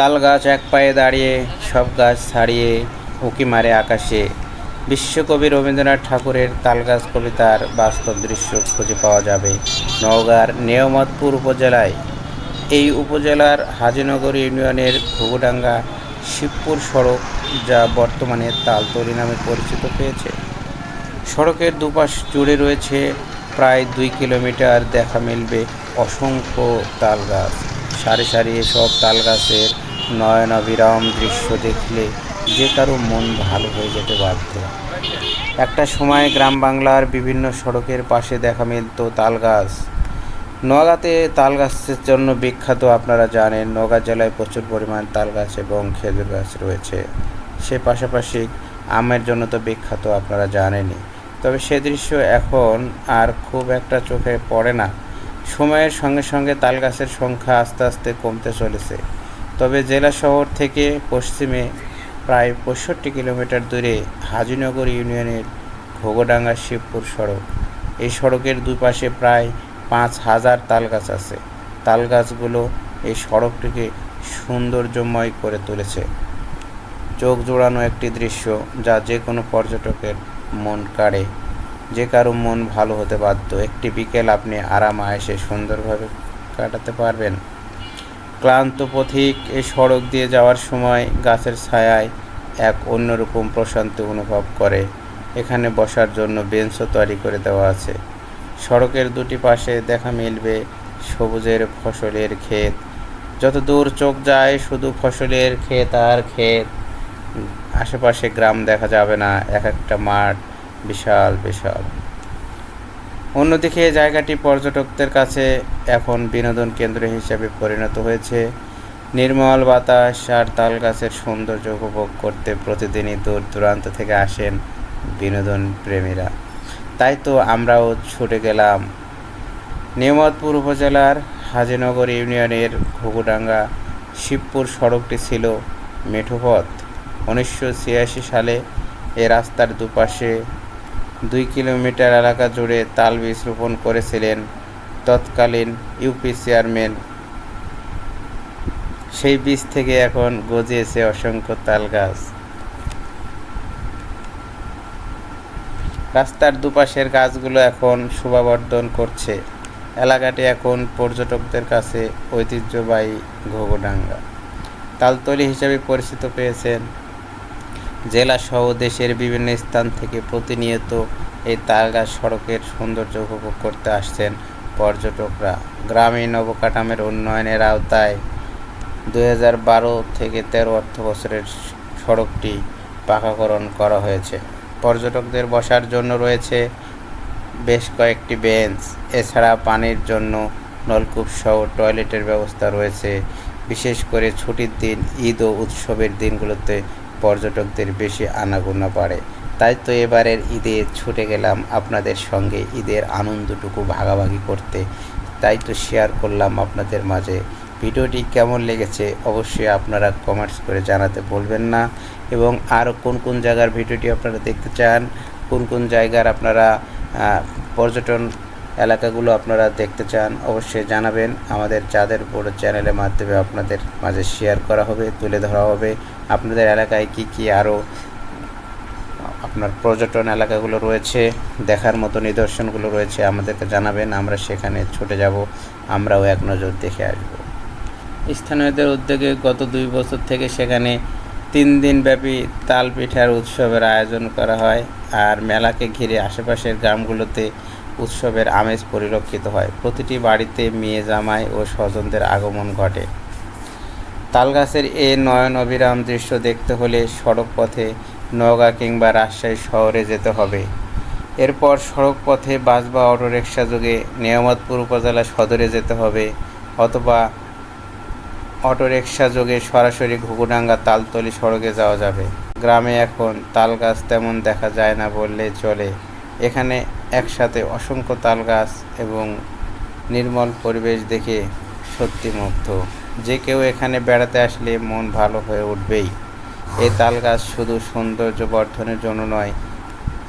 তাল গাছ এক পায়ে দাঁড়িয়ে, সব গাছ ছাড়িয়ে উঁকি মারে আকাশে। বিশ্বকবি রবীন্দ্রনাথ ঠাকুরের তালগাছ কবিতার বাস্তব দৃশ্য খুঁজে পাওয়া যাবে নওগাঁর নেয়মতপুর উপজেলায়। এই উপজেলার হাজিনগর ইউনিয়নের ঘুঘুডাঙ্গা শিবপুর সড়ক যা বর্তমানে তালতলি নামে পরিচিত পেয়েছে। সড়কের দুপাশ জুড়ে রয়েছে প্রায় দুই কিলোমিটার দেখা মিলবে অসংখ্য তাল গাছ। সারি সারি এসব তাল গাছের নয়নাভিরাম দৃশ্য দেখলে যে কারও মন ভালো হয়ে যেতে বাধ্য। একটা সময় গ্রাম বাংলার বিভিন্ন সড়কের পাশে দেখা মিলতো তাল গাছ নওগাঁতে তাল গাছের জন্য বিখ্যাত আপনারা জানেন নগা জেলায় প্রচুর পরিমাণ তাল গাছ এবং খেজুর গাছ রয়েছে। সে পাশাপাশি আমের জন্য তো বিখ্যাত আপনারা জানেনই। তবে সে দৃশ্য এখন আর খুব একটা চোখে পড়ে না। সময়ের সঙ্গে সঙ্গে তাল গাছের সংখ্যা আস্তে আস্তে কমতে চলেছে। তবে জেলা শহর থেকে পশ্চিমে প্রায় পঁয়ষট্টি কিলোমিটার দূরে হাজিনগর ইউনিয়নের ঘোগডাঙ্গা শিবপুর সড়ক। এই সড়কের দুপাশে প্রায় পাঁচ হাজার তালগাছ আছে। তাল গাছগুলো এই সড়কটিকে সৌন্দর্যময় করে তুলেছে। চোখ জোড়ানো একটি দৃশ্য যা যে কোনো পর্যটকের মন কাড়ে। যে কারও মন ভালো হতে বাধ্য। একটি বিকেল আপনি আরাম আয়েসে সুন্দরভাবে কাটাতে পারবেন। ক্লান্ত পথিক এই সড়ক দিয়ে যাওয়ার সময় গাছের ছায়ায় এক অন্যরকম প্রশান্তি অনুভব করে। এখানে বসার জন্য বেঞ্চও তৈরি করে দেওয়া আছে। সড়কের দুটি পাশে দেখা মিলবে সবুজের ফসলের ক্ষেত। যত দূর চোখ যায় শুধু ফসলের ক্ষেত আর ক্ষেত। আশেপাশে গ্রাম দেখা যাবে না, এক একটা মাঠ বিশাল বিশাল। অন্যদিকে জায়গাটি পর্যটকদের কাছে এখন বিনোদন কেন্দ্র হিসেবে পরিণত হয়েছে। নির্মল বাতাস আর তাল গাছের সৌন্দর্য উপভোগ করতে প্রতিদিনই দূর দূরান্ত থেকে আসেন বিনোদন প্রেমীরা। তাই তো আমরাও ছুটে গেলাম। নিয়ামতপুর উপজেলার হাজিনগর ইউনিয়নের ঘুঘুডাঙ্গা শিবপুর সড়কটি ছিল মেঠোপথ। উনিশশো ছিয়াশি সালে এ রাস্তার দুপাশে দুই কিলোমিটার এলাকা জুড়ে তাল বীজ রোপণ করেছিলেন তৎকালীন ইউপি চেয়ারম্যান। সেই বীজ থেকে এখন গজিয়েছে অসংখ্য তাল গাছ। রাস্তার দুপাশের গাছগুলো এখন শোভাবর্ধন করছে। এলাকাটি এখন পর্যটকদের কাছে ঐতিহ্যবাহী ঘোগডাঙ্গা। তালতলি হিসেবে পরিচিত পেয়েছেন জেলা সহ দেশের বিভিন্ন স্থান থেকে প্রতিনিয়ত এই তালগাছ সড়কের সৌন্দর্য উপভোগ করতে আসছেন পর্যটকরা। গ্রামীণ অবকাঠামের উন্নয়নের আওতায় বারো থেকে তেরো অর্থ বছরের সড়কটি পাকাকরণ করা হয়েছে। পর্যটকদের বসার জন্য রয়েছে বেশ কয়েকটি বেঞ্চ। এছাড়া পানির জন্য নলকূপ সহ টয়লেটের ব্যবস্থা রয়েছে। বিশেষ করে ছুটির দিন, ঈদ ও উৎসবের দিনগুলোতে পর্যটকদের বেশি আনাগোনা বাড়ে। তাই তো এবারের ঈদে ছুটে গেলাম আপনাদের সঙ্গে ঈদের আনন্দটুকু ভাগাভাগি করতে। তাই তো শেয়ার করলাম আপনাদের মাঝে। ভিডিওটি কেমন লেগেছে অবশ্যই আপনারা কমেন্টস করে জানাতে বলবেন না। এবং আরও কোন কোন জায়গার ভিডিওটি আপনারা দেখতে চান? কোন কোন জায়গার আপনারা পর্যটন এলাকাগুলো আপনারা দেখতে চান, অবশ্যই জানাবেন। আমাদের চাঁদের বড় চ্যানেলের মাধ্যমে আপনাদের মাঝে শেয়ার করা হবে, তুলে ধরা হবে। আপনাদের এলাকায় কি কি আরও আপনার পর্যটন এলাকাগুলো রয়েছে, দেখার মতো নিদর্শনগুলো রয়েছে, আমাদেরকে জানাবেন, আমরা সেখানে ছুটে যাব, আমরাও এক নজর দেখে আসব। স্থানীয়দের উদ্যোগে গত দুই বছর থেকে সেখানে তিন দিন ব্যাপী তাল পিঠার উৎসবের আয়োজন করা হয়, আর মেলাকে ঘিরে আশেপাশের গ্রামগুলোতে উৎসবের আমেজ পরিলক্ষিত হয়। প্রতিটি বাড়িতে মেয়ে জামাই ও স্বজনদের আগমন ঘটে। তালগাছের এ নয়ন অবিরাম দৃশ্য দেখতে হলে সড়ক পথে নওগাঁ কিংবা রাজশাহী শহরে যেতে হবে। এরপর সড়ক পথে বাস বা অটোরিকশা যোগে নিয়ামতপুর উপজেলা সদরে যেতে হবে অথবা অটোরিকশা যোগে সরাসরি ঘুঘুডাঙ্গা তালতলি সড়কে যাওয়া যাবে। গ্রামে এখন তাল গাছ তেমন দেখা যায় না বললে চলে। এখানে একসাথে অসংখ্য তাল গাছ এবং নির্মল পরিবেশ দেখে সত্যি মুগ্ধ। যে কেউ এখানে বেড়াতে আসলে মন ভালো হয়ে উঠবেই। এই তাল গাছ শুধু সৌন্দর্য বর্ধনের জন্য নয়,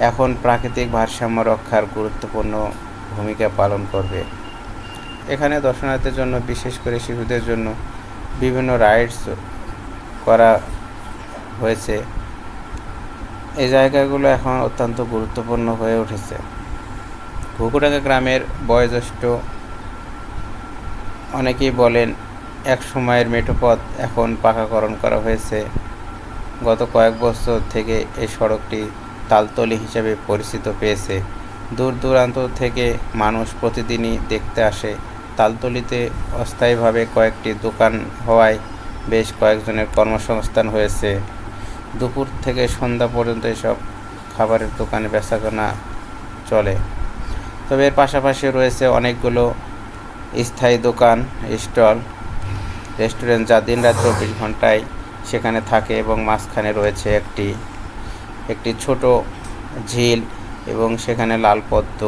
এখন প্রাকৃতিক ভারসাম্য রক্ষার গুরুত্বপূর্ণ ভূমিকা পালন করবে। এখানে দর্শনার্থীদের জন্য, বিশেষ করে শিশুদের জন্য, বিভিন্ন রাইডস করা হয়েছে। এই জায়গাগুলো এখন অত্যন্ত গুরুত্বপূর্ণ হয়ে উঠেছে। ঘুঘুডাঙ্গা গ্রামের বয়োজ্যেষ্ঠ অনেকেই বলেন, এক সময়ের মেঠোপথ এখন পাকাকরণ করা হয়েছে। গত কয়েক বছর থেকে এই সড়কটি তালতলি হিসেবে পরিচিত পেয়েছে। দূর দূরান্ত থেকে মানুষ প্রতিদিনই দেখতে আসে। তালতলিতে অস্থায়ীভাবে কয়েকটি দোকান হওয়ায় বেশ কয়েকজনের কর্মসংস্থান হয়েছে। দুপুর থেকে সন্ধ্যা পর্যন্ত এসব খাবারের দোকানে বেচাকেনা চলে। তবে এর পাশাপাশি রয়েছে অনেকগুলো স্থায়ী দোকান, স্টল, রেস্টুরেন্ট যা দিন রাত চব্বিশ ঘন্টায় সেখানে থাকে এবং মাঝখানে রয়েছে একটি একটি ছোট ঝিল এবং সেখানে লাল পদ্ম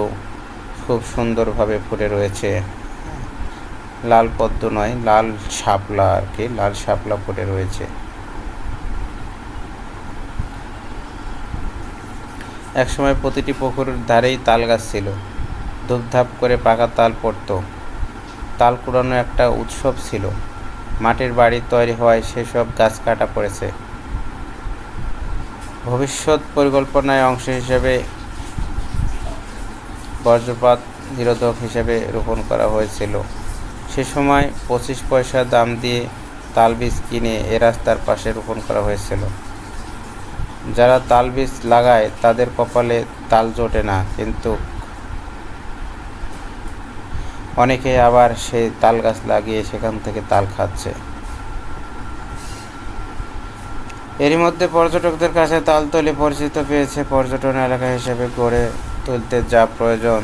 খুব সুন্দরভাবে ফুটে রয়েছে। লাল পদ্ম নয়, লাল শাপলা আর কি, লাল শাপলা ফুটে রয়েছে। একসময় প্রতিটি পুকুরের ধারেই তাল গাছ ছিল। ধূপধাপ করে পাকা তাল পড়তো। তাল কুড়ানো একটা উৎসব ছিল। মাটির বাড়ি তৈরি হওয়ায় সেসব গাছ কাটা পড়েছে। ভবিষ্যৎ পরিকল্পনায় অংশ হিসেবে বজ্রপাত নিরোধক হিসেবে রোপণ করা হয়েছিল। সে সময় পঁচিশ পয়সা দাম দিয়ে তাল বীজ কিনে এ রাস্তার পাশে রোপণ করা হয়েছিল। যারা তাল বীজ লাগায় তাদের কপালে তাল জোটে না, কিন্তু অনেকে আবার সেই তাল গাছ লাগিয়ে সেখান থেকে তাল খাচ্ছে। এরই মধ্যে পর্যটকদের কাছে তালতলি পরিচিত পেয়েছে পর্যটন এলাকা হিসেবে গড়ে তুলতে যা প্রয়োজন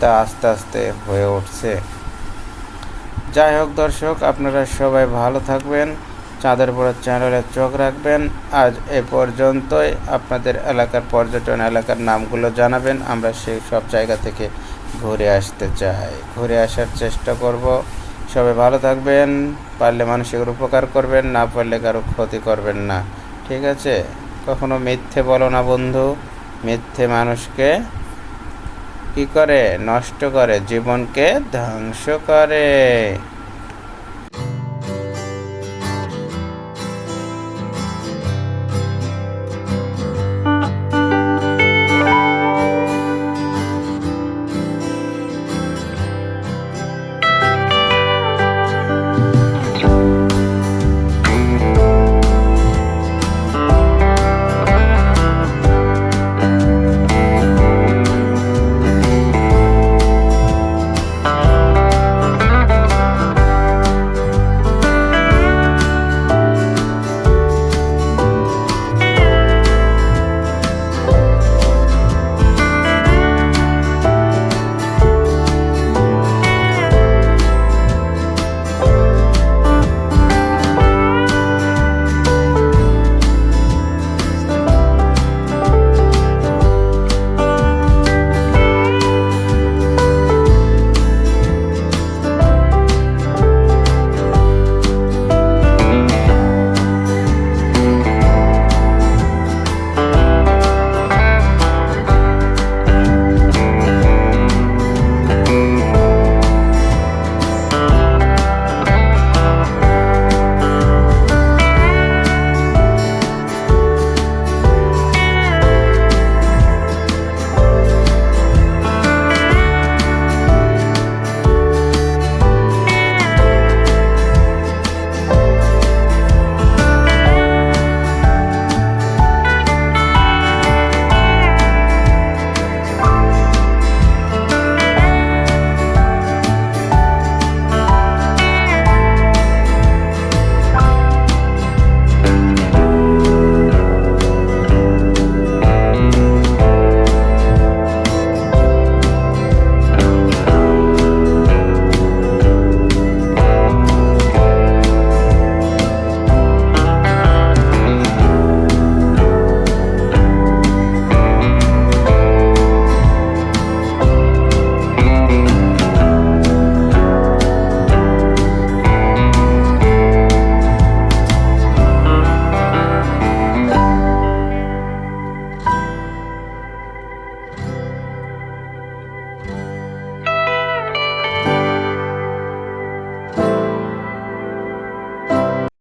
তা আস্তে আস্তে হয়ে উঠছে। যাই হোক দর্শক, আপনারা সবাই ভালো থাকবেন চাঁদের বড় চ্যানেলে চোখ রাখবেন। আজ এ পর্যন্তই। আপনাদের এলাকার পর্যটন এলাকার নামগুলো জানাবেন। আমরা সেই সব জায়গা থেকে ঘুরে আসতে চাই। ঘুরে আসার চেষ্টা করব। সবাই ভালো থাকবেন। পারলে মানুষের উপকার করবেন, না পারলে কারও ক্ষতি করবেন না। ঠিক আছে? কখনো মিথ্যে বলো না বন্ধু। মিথ্যে মানুষকে কি করে? নষ্ট করে। জীবনকে ধ্বংস করে।